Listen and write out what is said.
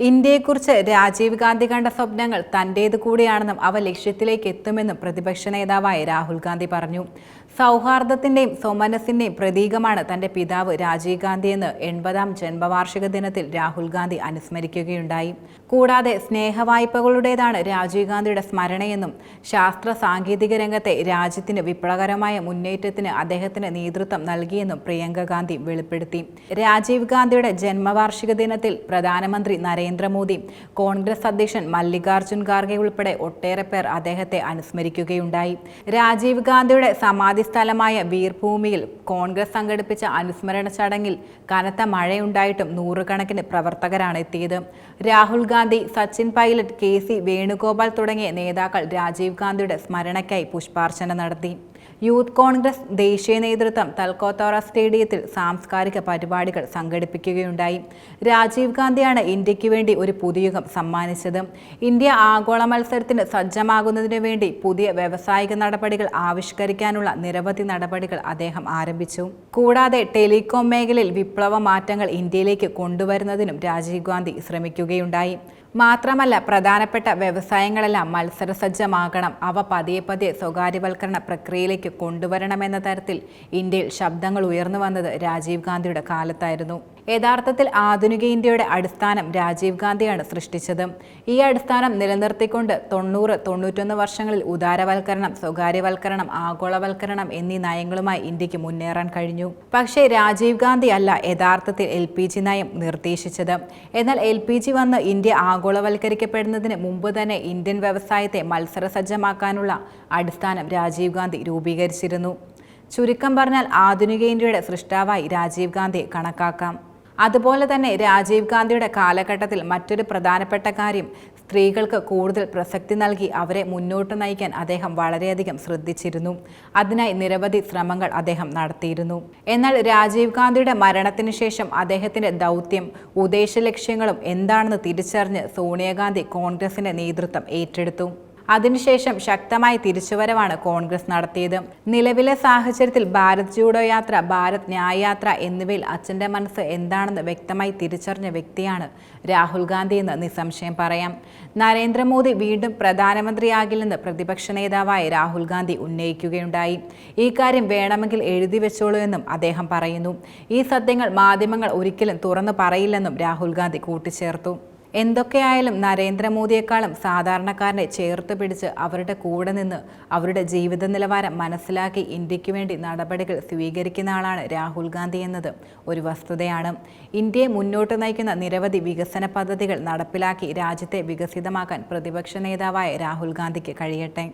ഇന്ത്യയെക്കുറിച്ച് രാജീവ് ഗാന്ധി കണ്ട സ്വപ്നങ്ങൾ തന്റേത് കൂടിയാണെന്നും അവ ലക്ഷ്യത്തിലേക്ക് എത്തുമെന്നും പ്രതിപക്ഷ നേതാവായ രാഹുൽ ഗാന്ധി പറഞ്ഞു. സൗഹാർദ്ദത്തിന്റെയും സൗമനസിന്റെയും പ്രതീകമാണ് തന്റെ പിതാവ് രാജീവ് ഗാന്ധിയെന്ന് എൺപതാം ജന്മവാർഷിക ദിനത്തിൽ രാഹുൽ ഗാന്ധി അനുസ്മരിക്കുകയുണ്ടായി. കൂടാതെ സ്നേഹവായ്പകളുടേതാണ് രാജീവ് ഗാന്ധിയുടെ സ്മരണയെന്നും ശാസ്ത്ര സാങ്കേതിക രംഗത്തെ രാജ്യത്തിന് വിപ്ലവകരമായ മുന്നേറ്റത്തിന് അദ്ദേഹത്തിന് നേതൃത്വം നൽകിയെന്നും പ്രിയങ്ക ഗാന്ധി വെളിപ്പെടുത്തി. രാജീവ് ഗാന്ധിയുടെ ജന്മവാർഷിക ദിനത്തിൽ പ്രധാനമന്ത്രി നരേന്ദ്രമോദി കോൺഗ്രസ് അധ്യക്ഷൻ മല്ലികാർജുൻ ഖാർഗെ ഉൾപ്പെടെ ഒട്ടേറെ പേർ അദ്ദേഹത്തെ അനുസ്മരിക്കുകയുണ്ടായി. രാജീവ് ഗാന്ധിയുടെ സമാധി സ്ഥലമായ വീർഭൂമിയിൽ കോൺഗ്രസ് സംഘടിപ്പിച്ച അനുസ്മരണ ചടങ്ങിൽ കനത്ത മഴയുണ്ടായിട്ടും നൂറുകണക്കിന് പ്രവർത്തകരാണ് എത്തിയത്. രാഹുൽ ഗാന്ധി സച്ചിൻ പൈലറ്റ് കെ സി വേണുഗോപാൽ തുടങ്ങിയ നേതാക്കൾ രാജീവ് ഗാന്ധിയുടെ സ്മരണയ്ക്കായി പുഷ്പാർച്ചന നടത്തി. യൂത്ത് കോൺഗ്രസ് ദേശീയ നേതൃത്വം തൽക്കോത്തോറ സ്റ്റേഡിയത്തിൽ സാംസ്കാരിക പരിപാടികൾ സംഘടിപ്പിക്കുകയുണ്ടായി. രാജീവ് ഗാന്ധിയാണ് ഇന്ത്യയ്ക്ക് വേണ്ടി ഒരു പുതുയുഗം സമ്മാനിച്ചത്. ഇന്ത്യ ആഗോള മത്സരത്തിന് സജ്ജമാകുന്നതിനു വേണ്ടി പുതിയ വ്യവസായിക നടപടികൾ ആവിഷ്കരിക്കാനുള്ള നിരവധി നടപടികൾ അദ്ദേഹം ആരംഭിച്ചു. കൂടാതെ ടെലികോം മേഖലയിൽ വിപ്ലവ മാറ്റങ്ങൾ ഇന്ത്യയിലേക്ക് കൊണ്ടുവരുന്നതിനും രാജീവ് ഗാന്ധി ശ്രമിക്കുകയുണ്ടായി. മാത്രമല്ല പ്രധാനപ്പെട്ട വ്യവസായങ്ങളെല്ലാം മത്സരസജ്ജമാകണം. അവ പതിയെ പതിയെ സ്വകാര്യവൽക്കരണ പ്രക്രിയയിലേക്ക് കൊണ്ടുവരണമെന്ന തരത്തിൽ ഇന്ത്യയിൽ ശബ്ദങ്ങൾ ഉയർന്നു വന്നത് രാജീവ് ഗാന്ധിയുടെ കാലത്തായിരുന്നു. യഥാർത്ഥത്തിൽ ആധുനിക ഇന്ത്യയുടെ അടിസ്ഥാനം രാജീവ് ഗാന്ധിയാണ് സൃഷ്ടിച്ചത്. ഈ അടിസ്ഥാനം നിലനിർത്തിക്കൊണ്ട് തൊണ്ണൂറ് തൊണ്ണൂറ്റൊന്ന് വർഷങ്ങളിൽ ഉദാരവൽക്കരണം സ്വകാര്യവൽക്കരണം ആഗോളവൽക്കരണം എന്നീ നയങ്ങളുമായി ഇന്ത്യയ്ക്ക് മുന്നേറാൻ കഴിഞ്ഞു. പക്ഷേ രാജീവ് ഗാന്ധി അല്ല യഥാർത്ഥത്തിൽ എൽ പി ജി നയം നിർദ്ദേശിച്ചത്. എന്നാൽ എൽ പി ജി വന്ന് ഇന്ത്യ ആഗോളവൽക്കരിക്കപ്പെടുന്നതിന് മുമ്പ് തന്നെ ഇന്ത്യൻ വ്യവസായത്തെ മത്സരസജ്ജമാക്കാനുള്ള അടിസ്ഥാനം രാജീവ് ഗാന്ധി രൂപീകരിച്ചിരുന്നു. ചുരുക്കം പറഞ്ഞാൽ ആധുനിക ഇന്ത്യയുടെ സൃഷ്ടാവായി രാജീവ് ഗാന്ധിയെ കണക്കാക്കാം. അതുപോലെ തന്നെ രാജീവ് ഗാന്ധിയുടെ കാലഘട്ടത്തിൽ മറ്റൊരു പ്രധാനപ്പെട്ട കാര്യം സ്ത്രീകൾക്ക് കൂടുതൽ പ്രസക്തി നൽകി അവരെ മുന്നോട്ട് നയിക്കാൻ അദ്ദേഹം വളരെയധികം ശ്രദ്ധിച്ചിരുന്നു. അതിനായി നിരവധി ശ്രമങ്ങൾ അദ്ദേഹം നടത്തിയിരുന്നു. എന്നാൽ രാജീവ് ഗാന്ധിയുടെ മരണത്തിന് ശേഷം അദ്ദേഹത്തിന്റെ ദൗത്യം ഉദ്ദേശ ലക്ഷ്യങ്ങളും എന്താണെന്ന് തിരിച്ചറിഞ്ഞ് സോണിയാഗാന്ധി കോൺഗ്രസിന്റെ നേതൃത്വം ഏറ്റെടുത്തു. അതിനുശേഷം ശക്തമായി തിരിച്ചുവരവാണ് കോൺഗ്രസ് നടത്തിയത്. നിലവിലെ സാഹചര്യത്തിൽ ഭാരത് ജൂഡോ യാത്ര ഭാരത് ന്യായ യാത്ര എന്നിവയിൽ അച്ഛന്റെ മനസ്സ് എന്താണെന്ന് വ്യക്തമായി തിരിച്ചറിഞ്ഞ വ്യക്തിയാണ് രാഹുൽ ഗാന്ധി എന്ന് നിസ്സംശയം പറയാം. നരേന്ദ്രമോദി വീണ്ടും പ്രധാനമന്ത്രിയാകില്ലെന്ന് പ്രതിപക്ഷ നേതാവായ രാഹുൽ ഗാന്ധി ഉന്നയിക്കുകയുണ്ടായി. ഈ കാര്യം വേണമെങ്കിൽ എഴുതി വെച്ചോളൂ എന്നും അദ്ദേഹം പറയുന്നു. ഈ സത്യങ്ങൾ മാധ്യമങ്ങൾ ഒരിക്കലും തുറന്നു പറയില്ലെന്നും രാഹുൽ ഗാന്ധി കൂട്ടിച്ചേർത്തു. എന്തൊക്കെയായാലും നരേന്ദ്രമോദിയെക്കാളും സാധാരണക്കാരനെ ചേർത്ത് പിടിച്ച് അവരുടെ കൂടെ നിന്ന് അവരുടെ ജീവിത നിലവാരം മനസ്സിലാക്കി ഇന്ത്യയ്ക്ക് വേണ്ടി നടപടികൾ സ്വീകരിക്കുന്ന ആളാണ് രാഹുൽ ഗാന്ധി എന്നത്. ഒരു വസ്തുതയാണ്. ഇന്ത്യയെ മുന്നോട്ട് നയിക്കുന്ന നിരവധി വികസന പദ്ധതികൾ നടപ്പിലാക്കി രാജ്യത്തെ വികസിതമാക്കാൻ പ്രതിപക്ഷ നേതാവായ രാഹുൽ ഗാന്ധിക്ക് കഴിയട്ടെ.